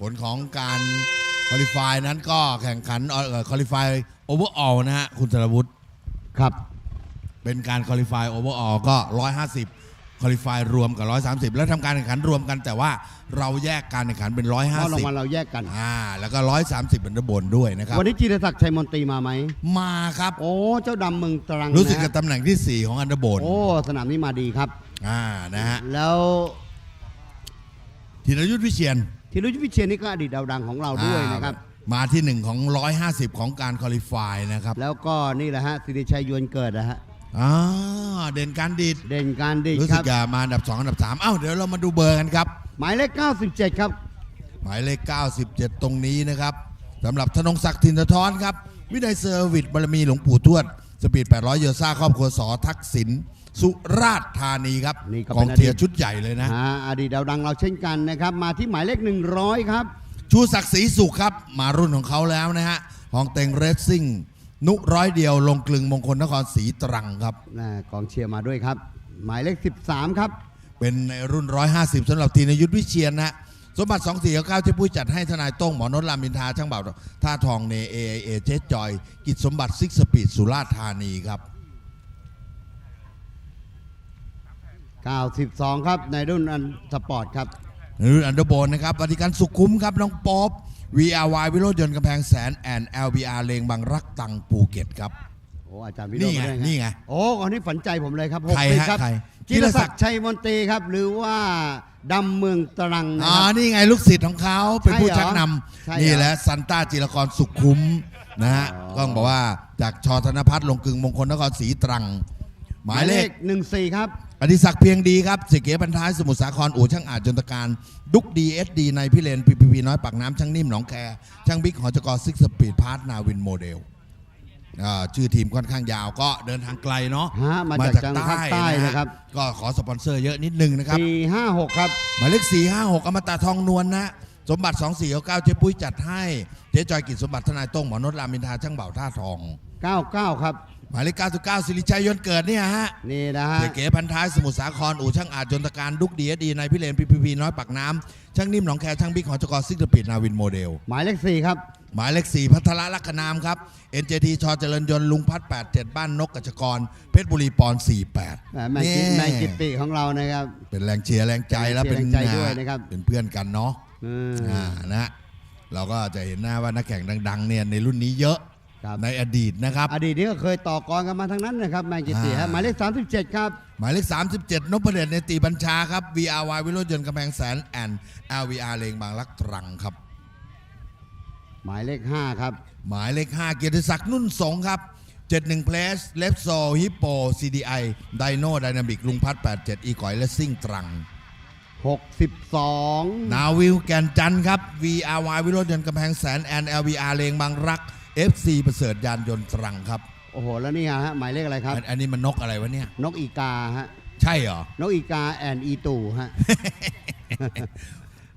ผลของการคอลิฟายนั้นก็แข่งขันคอลิฟายโอเวอร์ออลนะฮะ คุณสรวุฒิครับ เป็นการคอลิฟายโอเวอร์ออลก็ 150คอลิฟายรวมกับ 130 แล้วทำการแข่งขันรวมกันแต่ว่าเราแยกการแข่งขันเป็นเพราะรางวัล150เราแยกกันอ่าแล้วก็ 130 เป็นระบนด้วยนะครับ วันนี้จีรศักดิ์ชัยมนตรีมาไหม มาครับ โอ้เจ้าดำเมืองตรังรู้สึกนะกับตำแหน่งที่ 4 ของอันเดอร์โบนโอ้สนามนี้มาดีครับอ่านะฮะแล้วธีรยุทธวิเชียน ธีรุจิพิเชียนนี่ก็อดีตดาวดังของเราด้วยนะครับอ่ามาที่หนึ่งของ 150 ของการคอลิฟายนะครับแล้วก็นี่แหละฮะสิริชัยยวนเกิดนะฮะอ่าเด่นการดีดเด่นการดีรู้คสึรักบ จะมาอันดับ2อันดับ3เอ้าเดี๋ยวเรามาดูเบอร์กันครับ หมายเลข97 ครับ หมายเลข 97 ตรงนี้นะครับสำหรับธนงศักดิ์ทินทรครับ วินัยเซอร์วิสบารมีหลวงปู่ทวด สปีด 800 เยอซ่าครอบครัวสอทักษิณ สุราษฎร์ธานีครับนี่ก็กเป็องนอดีต เทียร์ชุดใหญ่เลยนะ อ่าอดีตดาวดังเราเช่นกันนะครับ มาที่หมายเลข 100 ครับ ชูศักดิ์ศรีสุขครับ มารุ่นของเขาแล้วนะฮะฮองเต็งเรสซิ่ง นุร้อยเดียวลงกลึงมงคลนครศรีตรังครับนะกองเชียร์มาด้วยครับ หมายเลข 13 ครับ เป็นในรุ่น 150สำหรับทีนยุทธวิเชียนนะสมบัติ2 4 9ที่ผู้จัดให้ทนายโต้งหมอนนท์รามอินทราช่างเบาท่าทองเนเอเอเจจอย กิจสมบัติซิกสปีดสุราษฎร์ธานีครับ 92 ครับ ในรุ่นอันสปอร์ตครับในรุ่นอันเดอร์โบนนะครับปฏิการสุขุมครับ น้องป๊อบ VRY วิโรจน์ยนต์กำแพงแสนแอน LBR เลงบางรักตังภูเก็ตครับโอ้อาจารย์วิโรนี่จน์ไงมาด้วยฮะนี่ไงโอ้อันนี้ฝันใจผมเลยครับหกใครปีฮะครับใครจิรศักดิ์ชัยมนตรีครับ หรือว่าดำเมืองตรังนะอ๋อครับนี่ไงลูกศิษย์ของเขาเป็นผู้ใช่เหรอชักนใช่ำเหรอนี่แหละซันต้าจิรกรสุขคุ้มนะฮะอ๋อก็ต้องบอกว่าจากชอธนพัฒน์ลงกึงมงคลนครศรีตรัง หมายเลข 14 ครับ อดิศักดิ์เพียงดีครับเสกเก๋พันท้ายสมุทรสาครอู่ช่างอาจจนตการ ดุกดีเอสดีในพิเรนพีพีพีน้อยปากน้ำช่างนิ่มหนองแคช่างบิ๊กหอจกซิกสปีดพาร์ทนาวินโมเดลอ่าชื่อทีมค่อนข้างยาวก็เดินทางไกลเนาะฮะมาจากจังหวัดภาคใต้นะครับ ก็ขอสปอนเซอร์เยอะนิดนึงนะครับ456 ครับ หมายเลข 456 อมตะทองนวลนะ สมบัติ 2499เจ๊ปุ้ยจัดให้ เจ๊จอยกิจสมบัติทนายโต้งหมอนรรามินทราช่างเบ่าท่าทอง 99 ครับ หมายเลข99สิริชัยยนต์เกิดเนี่ยฮะนี่นะฮะ เสกเก๋พันท้ายสมุทรสาครอู่ช่างอาจจนตการดุกดีดีในพิเรนพีพีพีน้อยปากน้ำช่างนิ่มหนองแคช่างบิ๊กหอจกซิกเดอะปิดนาวินโมเดล หมายเลข4ครับ หมายเลข4พัทรลักษณามครับ NJT ชอเจริญยนต์ลุงพัด87 บ้านนกกัจจกร เพชรบุรีปอน48แหมแมนกิแมนกิตติของเรานะครับ เป็นแรงเชียร์แรงใจแล้วเป็นแรงใจด้วยนะครับ เป็นเพื่อนกันเนาะอืม อ่านะเราก็จะเห็นหน้าว่านักแข่งดังๆเนี่ยในรุ่นนี้เยอะ ครับ ในอดีตนะครับ อดีตนี้ก็เคยต่อกรกันมาทั้งนั้นนะครับแมนกิตติอ่าฮะหมายเลข 37 ครับ หมายเลข 37นพเดชในตีบัญชาครับ VRY วิโรจน์ยนต์กำแพงแสนแอน LVR เลงบางรักตรังครับ หมายเลข 5 ครับ หมายเลข 5 เกียรติศักดิ์นุ่นสงครับ 71เพลสเลฟโซฮิปโป CDI ไดโนไดนามิกลุงพัด87 อีกอยและซิ่งตรัง 62 นาวิวแกนจันทร์ครับ VRY วิโรจน์ยนต์กำแพงแสนแอน LVR เลงบางรัก FC ประเสริฐยานยนต์ตรังครับโอ้โห แล้วนี่ฮะหมายเลขอะไรครับ อันอันนี้มันนกอะไรวะเนี่ย นกอีกาฮะใช่เหรอ นกอีกาแอนอีตู่ฮะ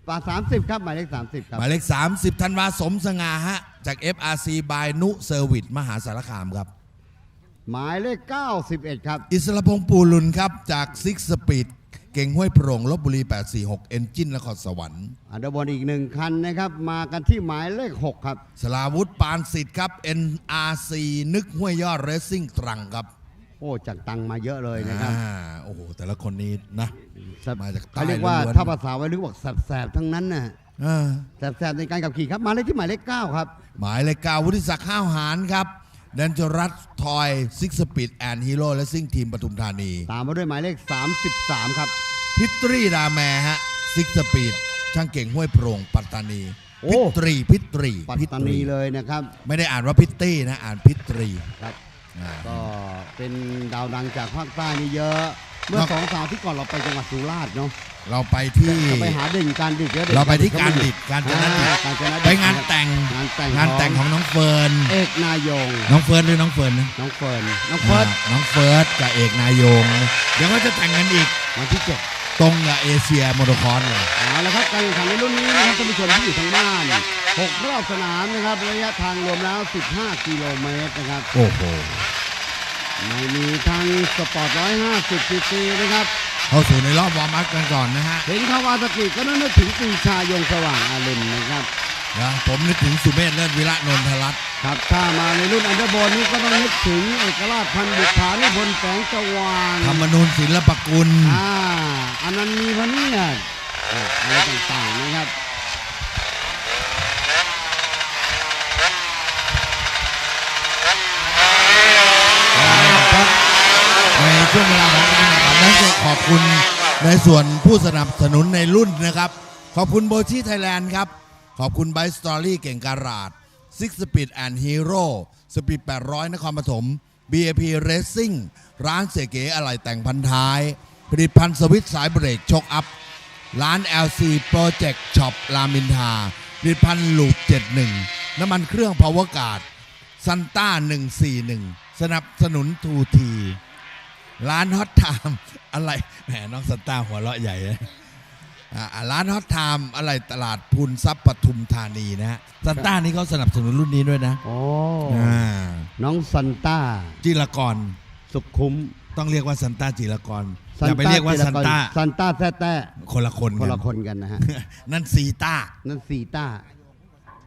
ป่า30ครับหมายเลข30ครับ หมายเลข 30ธันวาสมสง่าฮะ จาก FRC by นุเซอร์วิสมหาสารคามครับ หมายเลข91ครับ อิสระพงษ์ปูลุนครับ จากซิกสปีด เก่งห้วยโปร่งลบบุรี 846 เอนจินนครสวรรค์อันเดอร์บอลอีกหนึ่งคันนะครับ มากันที่หมายเลข 6 ครับ สลาวุธปานสิทธิ์ครับ NRC นึกห้วยยอดเรซซิ่งตรังครับ โอ้จากตังมาเยอะเลยนะครับอ่าโอ้โห แต่ละคนนี้นะ มาจากใต้เขาเรียกว่าล้วนๆถ้าภาษาวัยรุ่นบอกแสบๆทั้งนั้นน่ะอ่าแสบๆในการขับขี่ครับ มาเลขที่หมายเลข9ครับ หมายเลขเก้าวุฒิศักดิ์ข้าวหารครับ แดนจรัตทอยซิกสปีดแอนฮีโร่และซิ่งทีมปทุมธานี ตามมาด้วยหมายเลข 33 ครับ พิตรีดาแมฮะซิกสปีดช่างเก่งห้วยโปร่งปัตตานี โอ้ พิตรีพิตรีปัตตานีเลยนะครับ ไม่ได้อ่านว่าพิตตี้นะ อ่านพิตรีครับ อ่าก็เป็นดาวดังจากภาคใต้นี่เยอะ เมื่อครับสองสาวที่ก่อนเราไปจังหวัดสุราษฎร์เนาะเราไปที่เราไปหาเด่นการดิดเยอะด่นเราไปที่การดิดการจนดิดอ่การจนดิดไปงานแต่งงานแต่งงานแต่งของน้องเฟิร์นเอกนายง น้องเฟิร์นหรือน้องเฟิร์นนะน้องเฟิร์นน้องเฟิร์นอ่าน้องเฟิร์สกับเอกนายง เดี๋ยวก็จะแต่งกันอีกวันที่เจ็ดตรงกับเอเชียโมโตคอนเลยเอาละครับการแข่งขันในรุ่นนี้นะครับท่านผู้ชมที่อยู่ทางบ้านหกรอบสนามนะครับระยะทางรวมแล้ว 15 กิโลเมตรนะครับ โอ้โห ไม่มีทั้งสปอร์ต150ซีซีนะครับ เข้าสู่ในรอบวอร์มอัพกันก่อนนะฮะ เห็นคาวาซากิก็นึกถึงปรีชายงสว่างอารมณ์นะครับนะผมนึกถึงสุเมธเลิศวิระนนทรัตน์ครับถ้ามาในรุ่นอันเดอร์โบนนี้ก็ต้องนึกถึงเอกราชพันธุ์บุภานิพนธ์แสงสว่างธรรมนูญศิลปกุลอ่าอันนั้นมีพะเนี่ยอะไรต่างๆนะครับครับในช่ วงเวลาของการแข่งขันนั้นก็ขอบคุณในส่วนผู้สนับสนุนในรุ่นนะครับ ขอบคุณโบชีไทยแลนด์ครับ ขอบคุณไบสตอรี่เก่งการาดซิกสปีดแอนด์ฮีโร่สปีด800 นครปฐม BAP Racing ร้านเสเก๋อะไหล่แต่งพันท้าย ผลิตภัณฑ์สวิตสายเบรกชกอัพ ร้าน LC Project Shop รามินทาผลิตภัณฑ์ลูป 71 น้ำมันเครื่อง Power Guard ซันต้า 141 สนับสนุนทูที ร้านฮอตไทม์อะไรแหมน้องซันต้าหัวเราะใหญ่เลยอ่าร้านฮอตไทม์อะไรตลาดพูนทรัพย์ปทุมธานีนะฮะซันต้านี่เขาสนับสนุนรุ่นนี้ด้วยนะโอ้อ่าน้องซันต้าจิรกร สุขคุ้มต้องเรียกว่าซันต้าจิรกรอย่าไปเรียกว่าซันต้าซันต้าแท้แต้คนละคนคนละกัคนกันนะฮะนั่นซีต้านั่นสีต้า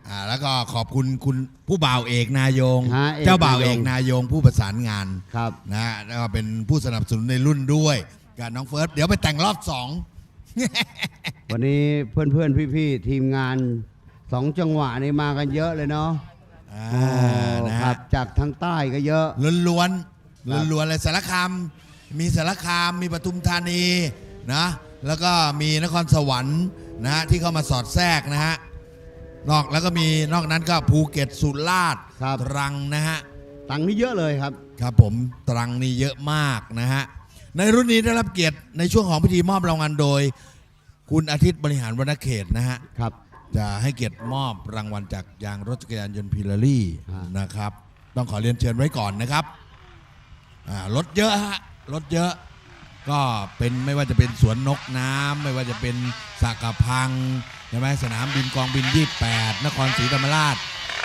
อ่าแล้วก็ขอบคุณคุณผู้บ่าวเอกนายง ฮะเอกเจ้าบ่าวเอกนายงนายงผู้ประสานงานครับ นะฮะแล้วก็เป็นผู้สนับสนุนในรุ่นด้วยกับน้องเฟิร์สเดี๋ยวไปแต่งรอบสอง วันนี้เพื่อนเพื่อนๆพี่ๆ ทีมงานสองจังหวะนี่มากันเยอะเลยเนาะอ่าโอ้นะครัฮะบจากทางใต้ก็เยอะ ล้วนๆครับล้วนๆเลยสารคามมีสารคามมีปทุมธานีนะแล้วก็มีนครสวรรค์นะฮะที่เข้ามาสอดแทรกนะฮะ นอกแล้วก็มีนอกนั้นก็ภูเก็ตสุราษฎร์ครับ ตรังนะฮะ ตังค์นี่เยอะเลยครับ ครับผมตรังนี่เยอะมากนะฮะ ในรุ่นนี้ได้รับเกียรติในช่วงของพิธีมอบรางวัลโดย คุณอาทิตย์บริหารวรรณเขตนะฮะ ครับ จะให้เกียรติมอบรางวัลจากยางรถจักรยานยนต์พิลารี่อ่านนะครับ ต้องขอเรียนเชิญไว้ก่อนนะครับอ่ารถเยอะฮะรถเยอะ ก็เป็นไม่ว่าจะเป็นสวนนกน้ำไม่ว่าจะเป็นสากกระพัง ใช่ไหมสนามบินกองบิน 28 นครศรีธรรมราช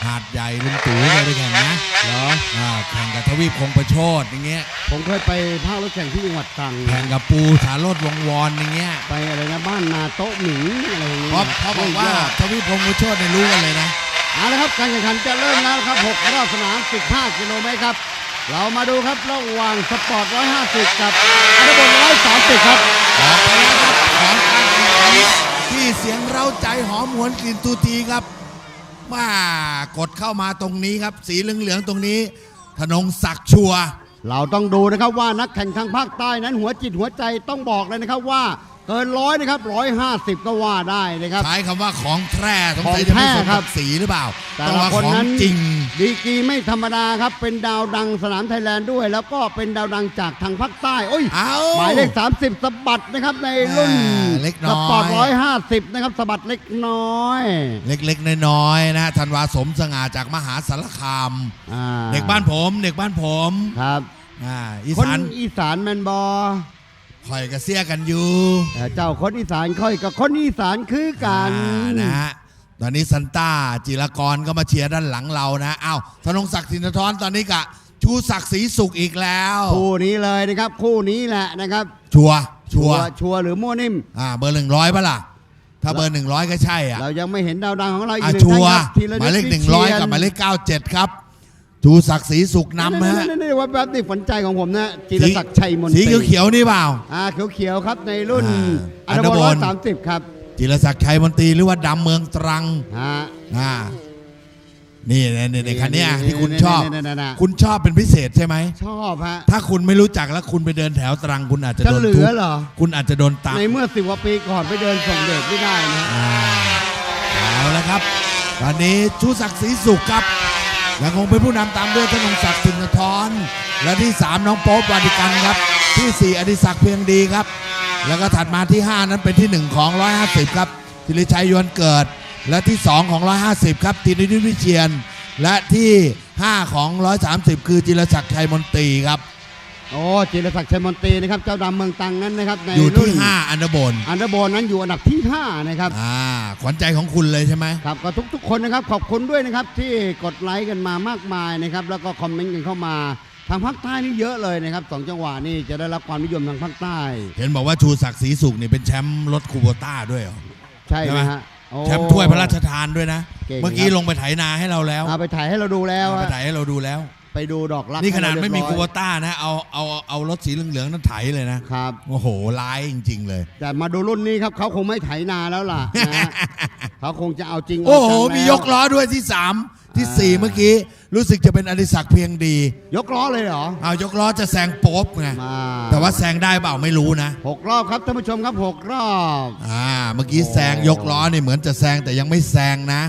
หาดใหญ่ลุงตู่เคยไปแข่งนะเหรออ่าแข่งกับทวีปคงประโชดอย่างเงี้ย ผมเคยไปภาครถแข่งที่จังหวัดตรัง แข่งกับปูสาโรดวงวอนอย่างเงี้ยไปอะไรนะบ้านนาโต๊ะหมิงอะไรอย่างเงี้ยเพราะเพราะบอกว่าเยะทวีปคงประโชดเนี่ยรู้กันเลยนะ เอาละครับการแข่งขันจะเริ่มแล้วครับ6รอบสนาม 15 กิโลเมตรครับ เรามาดูครับระหว่างสปอร์ต 150 กับอันดับบน130 ครับ ออกไปแล้วครับของการแข่งขัน ที่เสียงเร้าใจหอมหวนกลิ่นตูทีครับมากดเข้ามาตรงนี้ครับ สีเหลืองๆตรงนี้ธนงศักดิ์ชัว เราต้องดูนะครับว่านักแข่งทางภาคใต้นั้นหัวจิตหัวใจต้องบอกเลยนะครับว่า เกินร้อยนะครับร้อยห้าสิบก็ว่าได้นะครับ ใช้คำว่าของแท้สงของสัยจะไม่แท้สมครักับบสีหรือเปล่าแต่ต้องละว่าคนของนั้นจริง ดีกรีไม่ธรรมดาครับ เป็นดาวดังสนามไทยแลนด์ด้วย แล้วก็เป็นดาวดังจากทางภาคใต้โอ้ยเอาหมายเลข 30สะบัดนะครับในรุ่นอ่าเล็กน้อยสปอร์ตร้อยห้าสิบนะครับสะบัดเล็กน้อย เล็กๆน้อยๆนะฮะธันวาสมสง่าจากมหาสารคามอ่าเด็กบ้านผม เด็กบ้านผมครับอ่าอีคนสานอีสานแมนบอ คอยกระเสียกันอยู่แต่เจ้าคนอีสานค่อยกับคนอีสานคือกันอ่านะฮะตอนนี้ซันต้าจิรกรก็มาเชียร์ด้านหลังเรานะอ้าวธนงศักดิ์สินทรตอนนี้กะ ชูศักดิ์ศรีสุขอีกแล้ว คู่นี้เลยนะครับ คู่นี้แหละนะครับชัวร์ชัวร์ชัวร์หรือมั่วนิ่ม อ่าเบอร์หนึ่งร้อยปะล่ะ ถ้าเบอร์หนึ่งร้อยก็ใช่อะเรายังไม่เห็นดาวดังของเราอีกอะหนึ่งชัวท่านร์ครับธีรหมายเลขวิหนึ่งชีร้อยนกับหมายเลขเก้าเจ็ดครับ ชูศักดิ์ศรีสุขนำฮะนี่ๆๆๆว่าแบบนี้ฝันใจของผมนะจิรศักดิ์ชัยมนตสีรีเขียวๆนี่เปล่า อ่าเขียวๆครับในรุ่นอ่าอันดับอันดับร้อยสามสิบครับจิรศักดิ์ชัยมนตรีหรือว่าดำเมืองตรังฮะ อ่านี่ในในคันเนี้ยนี่ที่คุณชอบนี่นี่นี่ คุณชอบเป็นพิเศษใช่ไหม ชอบฮะ ถ้าคุณไม่รู้จักแล้วคุณไปเดินแถวตรัง คุณอาจจะจะโดนเหลืทุอบเหรอ คุณอาจจะโดนตับในเมื่อสิบกว่าปีก่อนไปเดินส่งเด็กไม่ได้นะ อ่าเอาละครับ ตอนนี้ชูศักดิ์ศรีสุขครับ ยังคงเป็นผู้นำตามด้วยธนงศักดิ์สินทรและที่ 3 น้องโป๊ปวาดิกันครับ ที่ 4 อดิศักดิ์เพียงดีครับ แล้วก็ถัดมาที่ 5 นั้นเป็นที่ 1 ของ 150 ครับธิริชัยยวนเกิด และที่ 2 ของ 150 ครับธีรนิตวิเชียน และที่ 5 ของ 130 คือจิรศักดิ์ชัยมนตรีครับ โอ้จิรศักดิ์ชัยมนตรีนะครับเจ้าดำเมืองตรังนั้นนะครับในอยู่รุ่ที่น5อันดับบนอันดับบนนั้นอยู่อันดับที่ห้านะครับ อ่าขวัญใจของคุณเลยใช่ไหม ครับก็ทุกๆคนนะครับขอบคุณด้วยนะครับที่กดไลค์กันมามากมายนะครับแล้วก็คอมเมนต์กันเข้ามาทางภาคใต้นี่เยอะเลยนะครับสองจังหวะนี่จะได้รับความนิยมทางภาคใต้ เห็นบอกว่าชูศักดิ์ศรีสุขนี่เป็นแชมป์รถคูโบต้าด้วยเหรอ ใช่ไหมใช่ไหม ฮะโอ้ แชมป์ถ้วยพระราชทานด้วยนะ เก่งเมื่อกี้ครับ ลงไปไถนาให้เราแล้วเอาไปถ่ายให้เราดูแล้วเอาไปฮะไถให้เราดูแล้ว ไปดูดอกรักนี่ขนาดไม่มีให้คูเรียบโบร้อยต้านะ เอาเอาเอารถสีเหลืองๆนั้นไถเลยนะครับ โอ้โหร้ายจริง ๆ เลย แต่มาดูรุ่นนี้ครับเขาคงไม่ไถนาแล้วล่ะนะฮะเขาคงจะเอาจริงโอ้โหเาจังมีแวยกล้อด้วยที่สามที่อ่าสี่เมื่อกี้ รู้สึกจะเป็นอดิศักดิ์เพียงดี ยกล้อเลยเหรอเอายกล้อจะแซงโป๊บไงมาแต่ว่าแซงได้เปล่าไม่รู้นะหกรอบครับท่านผู้ชมครับหกรอบอ่าเมื่อกี้โอ้แซงยกล้อนี่เหมือนจะแซงแต่ยังไม่แซงนะ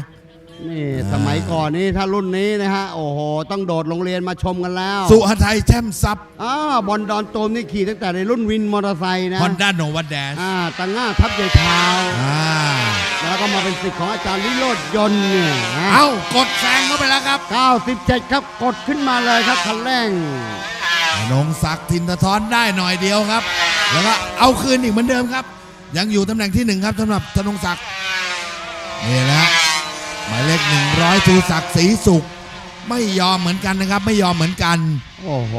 นี่อ่าสมัยก่อนนี่ถ้ารุ่นนี้นะฮะ โอ้โห ต้องโดดโรงเรียนมาชมกันแล้วสุหทัยแช่มซับอ้าวบอลดอนโตมนี่ขี่ตั้งแต่ในรุ่นวินมอเตอร์ไซค์นะฮอนด้าโนวัดแดชอ่าตังง่าทับใหญ่เท้าอ่าแล้วก็มาเป็นสิทธิ์ของอาจารย์วิโรจน์ยนต์เนี่ยนะเอ้ากดแซงเข้าไปแล้วครับ 97 ครับกดขึ้นมาเลยครับคันเร่งนงศักดิ์ทินททอนได้หน่อยเดียวครับ แล้วก็เอาคืนอีกเหมือนเดิมครับ ยังอยู่ตำแหน่งที่หนึ่งครับสำหรับธนงศักดิ์นี่แหละห มายเลขหนึ่งร้อยชูศักดิ์ศรีสุข ไม่ยอมเหมือนกันนะครับ ไม่ยอมเหมือนกัน โอ้โห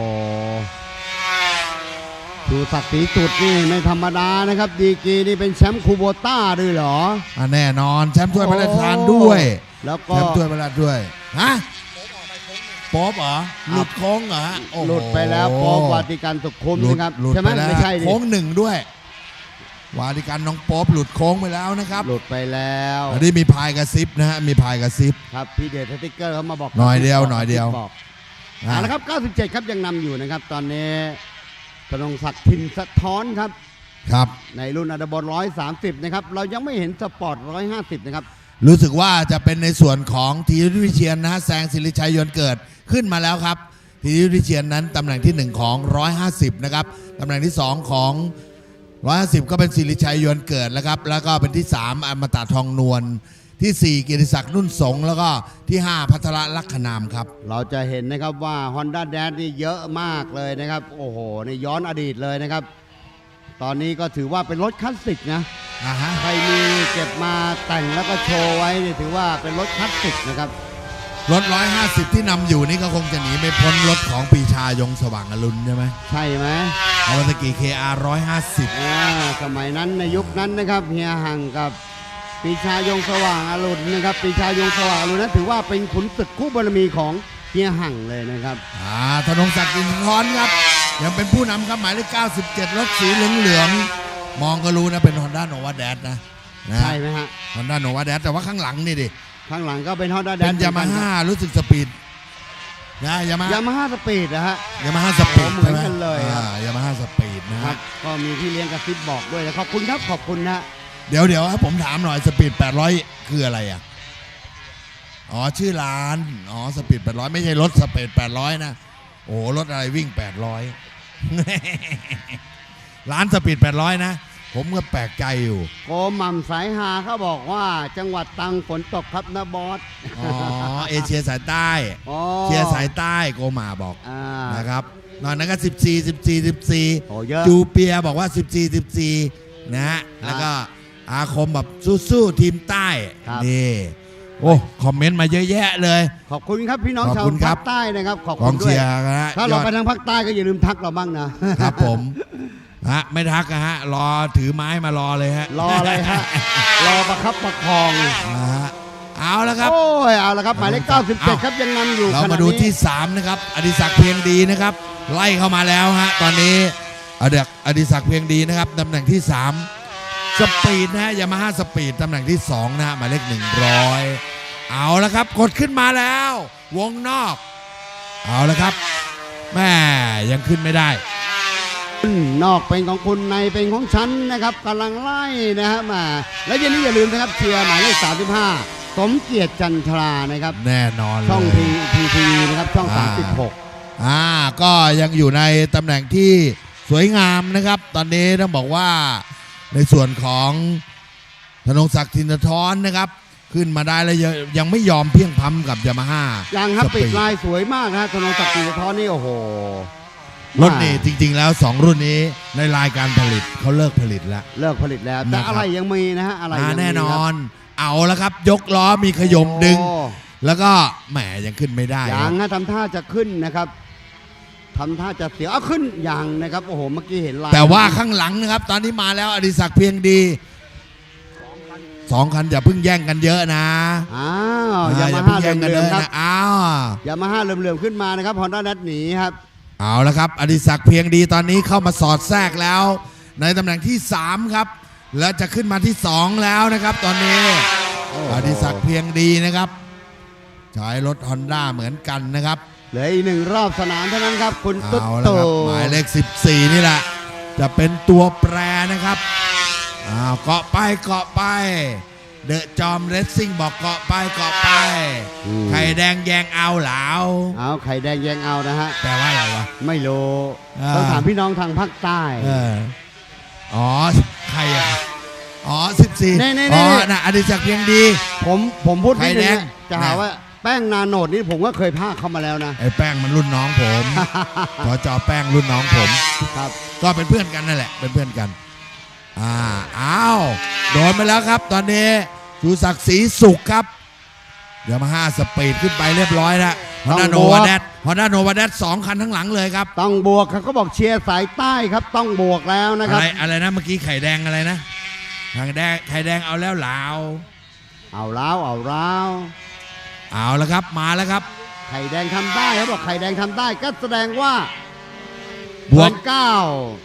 ดูศักดิ์ศรีจุดนี่ไม่ธรรมดานะครับ ดีกรีนี่เป็นแชมป์คูโบต้าด้วยเหรออะแน่นอนแชมป์ถ้วยพระราชทานด้วยแล้วแชก็มป์ถ้วยพระราชด้วยฮะโป๊บเหรอหลุดโค้งเหรอฮะโอ้โหลุดไปแล้วโปกวาติการสุขุมหลุดนะครับหลุดใช่ไหมไปแล้วไม่ใช่ดิ โค้งหนึ่งด้วย วาดิการน้องโป๊บหลุดโค้งไปแล้วนะครับหลุดไปแล้วอันนี้มีพายกระซิบนะฮะมีพายกระซิบครับพี่เดชสติ๊กเกอร์เขามาบอกหน่อยเดียวบอกหน่อยเดียวบอกอะเอาละครับ 97 ครับยังนำอยู่นะครับ ตอนนี้ธนงศักดิ์ทินสะท้อนครับครับ ในรุ่นอันดับบอล130 นะครับ เรายังไม่เห็นสปอร์ต 150 นะครับ รู้สึกว่าจะเป็นในส่วนของทีมวิเชียนนะฮะแซงศิริชัยยนต์เกิดขึ้นมาแล้วครับทีมวิเชียนนั้นตำแหน่งที่ 1 ของ 150 นะครับตำแหน่งที่ 2 ของ 150ก็เป็นศิริชัยยนต์เกิดแล้วครับ แล้วก็เป็นที่3อมตะทองนวลที่4เกียรติศักดิ์นุ่นสงฆ์แล้วก็ที่5พัทรลักษณามครับ เราจะเห็นนะครับว่า Honda d a z นี่เยอะมากเลยนะครับ โอ้โหนี่ย้อนอดีตเลยนะครับ ตอนนี้ก็ถือว่าเป็นรถคลาสสิกนะอ่าฮะใครมีเก็บมาแต่งแล้วก็โชว์ไว้นี่ถือว่าเป็นรถคลาสสิกนะครับ รถ 150 ที่นำอยู่นี่ก็คงจะหนีไม่พ้นรถของปีชายงสว่างอรุณใช่ไหมใช่ไหมอาวาตากิ KR 150 อ่าสมัยนั้นในยุคนั้นนะครับเฮียหังกับปีชายงสว่างอรุณนะครับปีชายงสว่างอรุณนั้นถือว่าเป็นขุนศึกคู่บารมีของเฮียหังเลยนะครับ อ่าธนงศักดิ์อินทรครับ ยังเป็นผู้นำครับหมายเลข97 รถสีเหลืองๆมองก็รู้นะเป็น Honda Nova d a s นะนะ ใช่ไหมฮะ Honda Nova d a s แต่ว่าข้างหลังนี่ดิ ข้างหลังก็เป็นฮอนด้าแดเป็นยามาฮ่ารู้สึกสปีดนะยามายามาฮ่าสปีดนะฮะ ยามาฮ่าสปีดเหมืใช่อนไหมกันเลยครับยามาฮ่าสปีดนะครัฮะบก็มีพี่เลี้ยงกระซิบบอกด้วยนะขอบคุณครับขอบคุณนะเดี๋ยวเดี๋ยวให้ผมถามหน่อยสปีด800 คืออะไรอะอ๋อชื่อร้านอ๋อสปีด800 ไม่ใช่รถสปีด800 นะโอ้โหรถอะไรวิ่ง 800 ร้านสปีด800 นะ ผมก็แปลกใจอยู่โกหม่ำสายฮาเขาบอกว่าจังหวัดตรังฝนตกครับนะบอส อ๋อเอเชียสายใต้อ๋อเชียร์สายใต้โกมาบอกอ่านะครับนอกนั้นก็14 14โอ้เยอะ14จูเปียบอกว่า 14 14 นะฮะแล้วก็อาคมแบบสู้ๆทีมใต้ครับ นี่โอ้คอมเมนต์มาเยอะแยะเลย ขอบคุณครับพี่น้องขอบชาวคุณครัภาบ คใต้นะครับ ขอบกคุองณด้วเชียยร์นะฮะถ้าเรายอด ไปทางภาคใต้ก็อย่าลืมทักเราบ้างนะครับผม ฮะไม่ทักนะฮะ รอถือไม้มารอเลยฮะรออะไรฮะ รอประคับประคองนะฮะเอาแล้วครับ โอ้ย เอาละครับ หมายเลขเอ้า97 ครับยังนำอยู่เราขณะมาดูนี้ที่ 3 นะครับ อดิศักดิ์เพียงดีนะครับ ไล่เข้ามาแล้วฮะ ตอนนี้อดิอดิศักดิ์เพียงดีนะครับตำแหน่งที่ 3 สปีดนะฮะยามาฮ่าสปีดตำแหน่งที่ 2 นะฮะหมายเลข 100 เอาแล้วครับ กดขึ้นมาแล้ว วงนอก เอาแล้วครับแม่ยังขึ้นไม่ได้ นอกเป็นของคุณในเป็นของฉันนะครับกำลังไล่นะฮะมา แล้วอย่าลืมอย่าลืมนะครับเชียร์หมายเลข35 สมเกียรติจันทรานะครับ แน่นอนเลยช่องทีทีทีนะครับช่อง อ่า 36 อ่าก็ยังอยู่ในตำแหน่งที่สวยงามนะครับ ตอนนี้ต้องบอกว่าในส่วนของธนงศักดิ์ทินทรนะครับ ขึ้นมาได้แล้วยังยังไม่ยอมเพียงพำกับยามาฮ่ายังครับปิดลายสวยมากนะฮะธนงศักดิ์ศรีสะท้อนนี่โอ้โห รถนี่จริง ๆ แล้ว 2 รุ่นนี้ในรายการผลิตเขาเลิกผลิตแล้ว เลิกผลิตแล้ว แต่นะครับ อะไรยังมีนะฮะ อะไรอ่ายังมีแน่นอครับนเอาแล้วครับ ยกล้อมีขยมดึง โอ้แล้วก็แหมยังขึ้นไม่ได้คยัรับงนะทำท่าจะขึ้นนะครับทำท่าจะเสียวเอาขึ้นอย่างนะครับ โอ้โห เมื่อกี้เห็นลายแต่ว่าข้างหลังนะครับ ตอนนี้มาแล้วอดิศักดิ์เพียงดีสองคันอย่าเพิ่งแย่งกันเยอะนะอ้าวอ่ยาอย่ามาเพิ่ฮ่างแย่งกันเหลืเยอมอะๆครับนะอ้าว ยามาฮ่าเหลื่อมๆขึ้นมานะครับฮอนด้านัดหนีครับ เอาละครับ อดิศักดิ์เพียงดีตอนนี้เข้ามาสอดแทรกแล้ว ในตำแหน่งที่ 3 ครับ และจะขึ้นมาที่ 2 แล้วนะครับตอนนี้โอ้โหอดิศักดิ์เพียงดีนะครับใช้รถฮอนด้าเหมือนกันนะครับ เหลืออีกหนึ่งรอบสนามเท่านั้นครับ คุณตุ๊ดเอาละโตครับหมายเลข 14 นี่แหละ จะเป็นตัวแปรนะครับอ้าวเกาะไปเกาะไป เดอะจอมเรสซิ่งบอกเกาะไปเกาะไปไข่แดงแยงเอาเหลาเอาไข่แดงแยงเอานะฮะ แปลว่าอะไรวะ ไม่รู้อ่า ต้องถามพี่น้องทางภาคใต้ เอออ๋อใครอะอ๋อ14นี่ๆๆอ๋อน่ะอดิศักดิ์เพียงดี ผมผมพูดนิดไข่นึแดง งนะจะหาว่าแป้งนาโนดนี่ผมก็เคยพากเข้ามาแล้วนะ ไอ้แป้งมันรุ่นน้องผมขอจอแป้งรุ่นน้องผม ครับ ก็เป็นเพื่อนกันนั่นแหละ เป็นเพื่อนกัน อ่าอ้าวโดนไปแล้วครับ ตอนนี้ชูศักดิ์ศรีสุขครับเดี๋ยวมาห้าสปีดขึ้นไปเรียบร้อยแล้วฮอนด้าโนวาแดดฮอนด้าโนวาแดดสองคันทั้งหลังเลยครับ ต้องบวกครับเขาบอกเชียร์สายใต้ครับต้องบวกแล้วนะคอะรับ ไรอะไรนะเมื่อกี้ไข่แดงอะไรนะไข่แดงไข่แดงเอาแล้วเหลาเอาแล้วเอาแล้วเอาแล้วครับมาแล้วครับ ไข่แดงทำได้เขาบอกไข่แดงทำได้ก็แสดงว่า บวกเทิร์นเก้า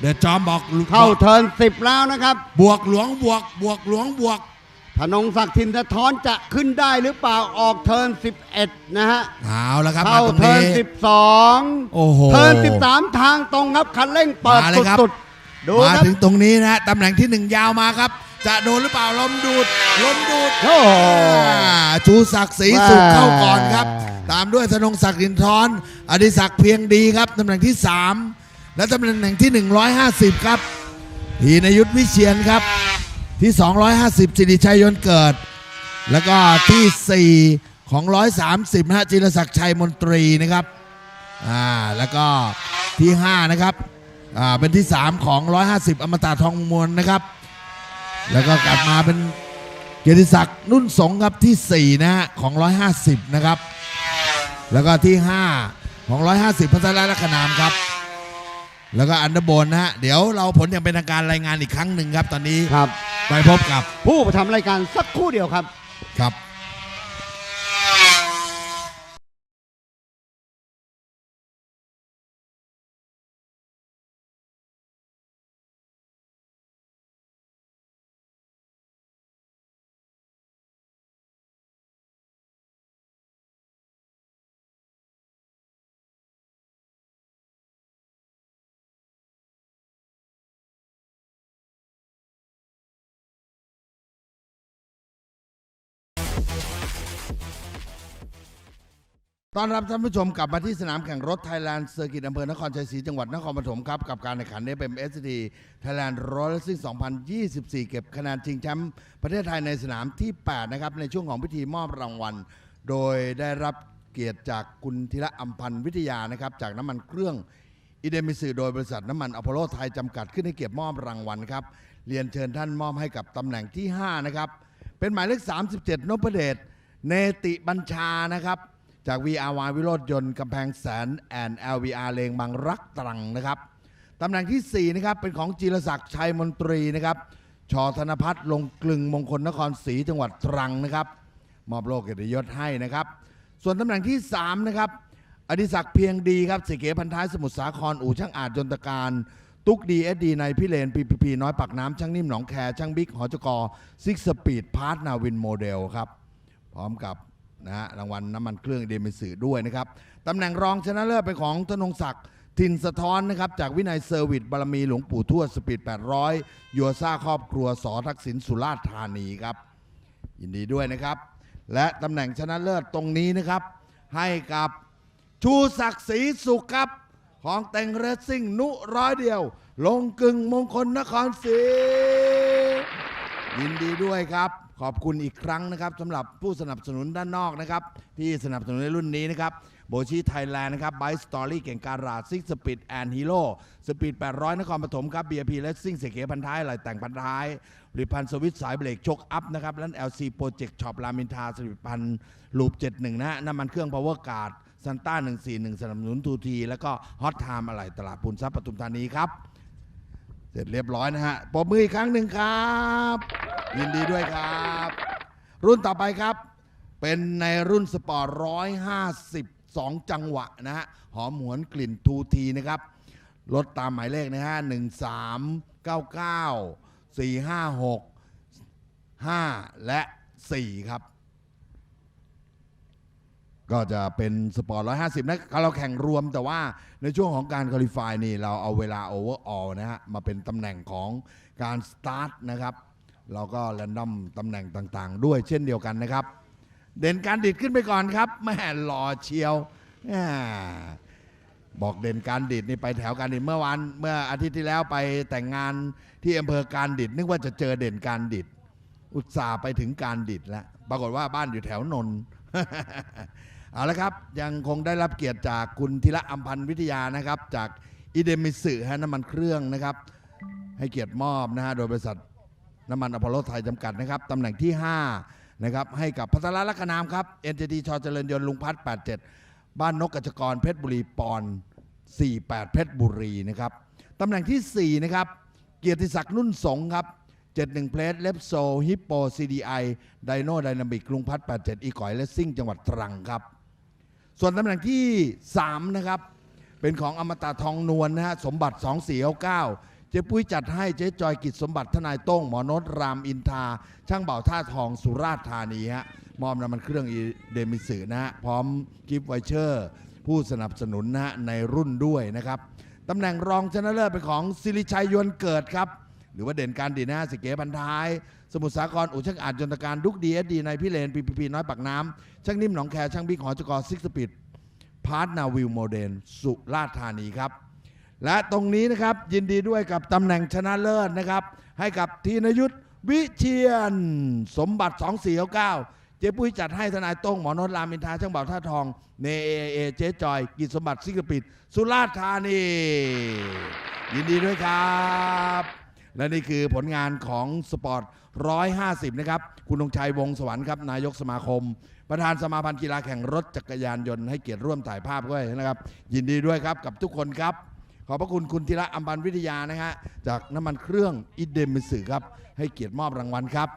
เดี๋ยวจอมบอกเข้าเทิร์นสิบแล้วนะครับ บวกหลวงบวกบวกหลวงบวกธนงศักดิ์ทิมสะท้อนจะขึ้นได้หรือเปล่าออกเทิร์น11นะฮะเอาแล้วครับเข้ามาตรงเทิร์นนี้12โอ้โหเทิร์น13ทางตรงครับคันเร่งเปิดมาเลยครับสุดๆดูมาครับถึงตรงนี้นะตำแหน่งที่หนึ่งยาวมาครับ จะโดนหรือเปล่าลมดูดลมดูดโอ้โหอ่าชูศักดิ์ศรีสุขเข้าก่อนครับ ตามด้วยธนงศักดิ์ดินทรอดิศักดิ์เพียงดีครับตำแหน่งที่3 และตำแหน่งที่ 150 ครับทีนยุทธวิเชียนครับ ที่ 250สิริชัยยนเกิด แล้วก็ที่ 4 ของ 130นะฮะจิรศักดิ์ชัยมนตรีนะครับอ่าแล้วก็ที่ 5 นะครับอ่าเป็นที่ 3 ของ 150 อมตะทองมวลนะครับ แล้วก็กลับมาเป็นเกียรติศักดิ์นุ่นสงครับที่ 4 นะฮะของ 150 นะครับ แล้วก็ที่ 5 ของ 150 พัฒนาลักษณามครับ แล้วก็อันดบนนะฮะ เดี๋ยวเราผลอย่างเป็นทางการรายงานอีกครั้งหนึ่งครับตอนนี้ครับ ไปพบกับผู้ประทำรายการสักครู่เดียวครับ ครับ ต้อนรับท่านผู้ชมกลับมาที่สนามแข่งรถไทยแลนด์เซอร์กิตอำเภอนครชัยศรีจังหวัดนครปฐมครับ กับการแข่งขันเอ m s d Thailand Road Racing 2024เก็บคะแนนชิงแชมป์ประเทศไทยในสนามที่ 8 นะครับ ในช่วงของพิธีมอบรางวัล โดยได้รับเกียรติจากคุณธีระอัมพันธ์วิทยานะครับ จากน้ำมันเครื่องอิเดมิสึโดยบริษัทน้ำมันอพอลโลไทยจำกัดขึ้นให้เกียรติมอบรางวัลครับเรียนเชิญท่านมอบให้กับตำแหน่งที่ 5 นะครับ เป็นหมายเลข 37นพเดชเนติบัญชานะครับ จาก VRY วิโรธยนต์กำแพงแสนแอน LVR เลงบางรักตรังนะครับตำแหน่งที่ 4 นะครับ เป็นของจิรศักดิ์ชัยมนตรีนะครับชอธนพัฒน์ลงกลึงมงคลนครศรีจังหวัดตรังนะครับ มอบโลกเกียรติยศให้นะครับ ส่วนตำแหน่งที่ 3 นะครับ อดิศักดิ์เพียงดีครับเสเกพันท้ายสมุทรสาครอู่ช่างอาจยนตการ ตุกดีเอสดีในพิเลนพีพีน้อยปากน้ำช่างนิ่มหนองแคช่างบิ๊กหอจกอซิกสปีดพาร์ทนาวินโมเดลครับ พร้อมกับ นะฮะรางวัลน้ำมันเครื่องเดมิสึด้วยนะครับตำแหน่งรองชนะเลิศเป็นของธนงศักดิ์ทินสะท้อนนะครับจากวินัยเซอร์วิสบารมีหลวงปู่ทวดสปีด 800ยัวซ่าครอบครัวสอทักษิณสุราษฎร์ธานีครับ ยินดีด้วยนะครับ และตำแหน่งชนะเลิศตรงนี้นะครับ ให้กับชูศักดิ์ศรีสุขครับ ของแต่งเรสซิ่งนุร้อยเดียว ลงกึ่งมงคลนครศรียินดีด้วยครับ ขอบคุณอีกครั้งนะครับสำหรับผู้สนับสนุนด้านนอกนะครับ ที่สนับสนุนในรุ่นนี้นะครับโบชีไทยแลนด์นะครับไบสตอรี่เก่งการาซิกสปีดแอนฮีโร่สปีด800 นครปฐมครับ BRP เลสซิ่งเสกเขพันท้ายอะไรแต่งพันท้ายผลิตภัณฑ์สวิตสายเบรกชกอัพนะครับและ LC Project Shop รามินทาสลิดพันธ์ลูป 71 นะน้ำมันเครื่อง Power Guard ซันต้า141 สนับสนุนทูที แล้วก็ฮอตไทม์อะไหล่ตลาดปูนทรัพย์ปทุมธานีครับ ร็จเรียบร้อยนะฮะปรบมืออีกครั้งหนึ่งครับ ยินดีด้วยครับ รุ่นต่อไปครับ เป็นในรุ่นสปอร์ต152จังหวะนะฮะ หอมหวนกลิ่นทูทีนะครับรถตามหมายเลขนะฮะ1399 456 5และ4ครับ ก็จะเป็นสปอร์ต 150 นะเราแข่งรวมแต่ว่าในช่วงของการค u ลิฟายนี่เราเอาเวลาโอเวอร์ออลนะฮะ มาเป็นตำแหน่งของการสตาร์ทนะครับ เราก็แรนดอมตำแหน่งต่างๆ ด้วยเช่นเดียวกันนะครับ เด่นการดิดขึ้นไปก่อนครับแม่หล่อเชียวบอกเด่นการดิดนี่ไปแถวการดิดเมื่อวานเมื่ออาทิตย์ที่แล้วไปแต่งงานที่อำเภอการดิดนึกว่าจะเจอเด่นการดิดอุตส่าห์ไปถึงการดิดแล้วปรากฏว่าบ้านอยู่แถวนนท์ เอาละครับ ยังคงได้รับเกียรติจากคุณธีระอัมพันธ์วิทยานะครับ จากอิเดมิสึฮะน้ำมันเครื่องนะครับ ให้เกียรติมอบนะฮะโดยบริษัทน้ำมันอพอลโลไทยจำกัดนะครับตำแหน่งที่ 5 นะครับ ให้กับพัทรลักษณามครับ NTT ชอเจริญยนต์ลุงพัฒน์87 บ้านนกกระจกรเพชรบุรีปอน 48 เพชรบุรีนะครับตำแหน่งทีสี่ 4 นะครับ เกียรติศักดิ์นุ่นสงครับ71เพลสเลฟโซฮิปโป CDI ไดโนไดนามิกลุงพัฒน์87 อีกอยเลสซิ่งจังหวัดตรังครับ ส่วนตำแหน่งที่ 3 นะครับ เป็นของอมตะทองนวลนะฮะสมบัติ 2499 เจ๊ปุ้ยจัดให้เจ๊จอยกิจสมบัติทนายโต้งหมอนศรามอินทา ช่างเบ่าท่าทองสุราษฎร์ธานีฮะมอมน้ำมันเครื่องอีเดมิสึนะฮะพร้อมกิฟต์ไวเชอร์ ผู้สนับสนุนนะฮะในรุ่นด้วยนะครับตำแหน่งรองชนะเลิศเป็นของสิริชัยยวนเกิดครับ รือว่าเด่นการดีนะสิเกพันท้าย สมุทรสาครอุช่างอาจยนตการดุกดีเอสดีในพิเรนปีพีน้อยปากน้ำช่างนิ่มหนองแคช่างบิ๊กหอจกซิกสปีดพาร์ทนาวิวโมเดลสุราษฎร์ธานีครับ และตรงนี้นะครับยินดีด้วยกับตำแหน่งชนะเลิศนะครับ ให้กับทีนยุทธวิเชียน สมบัติ 2499 เจ๊ปุ้ยจัดให้ทนายโต้งหมอนนท์รามินทาช่างเบาท่าทองเนเอเอเจ๊จอยกิจสมบัติซิกปิดสุราษฎร์ธานี ยินดีด้วยครับ และนี่คือผลงานของสปอร์ต 150 นะครับ คุณธงชัยวงศ์สวรรค์ครับ นายกสมาคม ประธานสมาพันธ์กีฬาแข่งรถจักรยานยนต์ให้เกียรติร่วมถ่ายภาพด้วยนะครับ ยินดีด้วยครับกับทุกคนครับ ขอบพระคุณคุณธีระอัมบันวิทยานะฮะจากน้ำมันเครื่องอิเดมิสึครับให้เกียรติมอบรางวัลครับ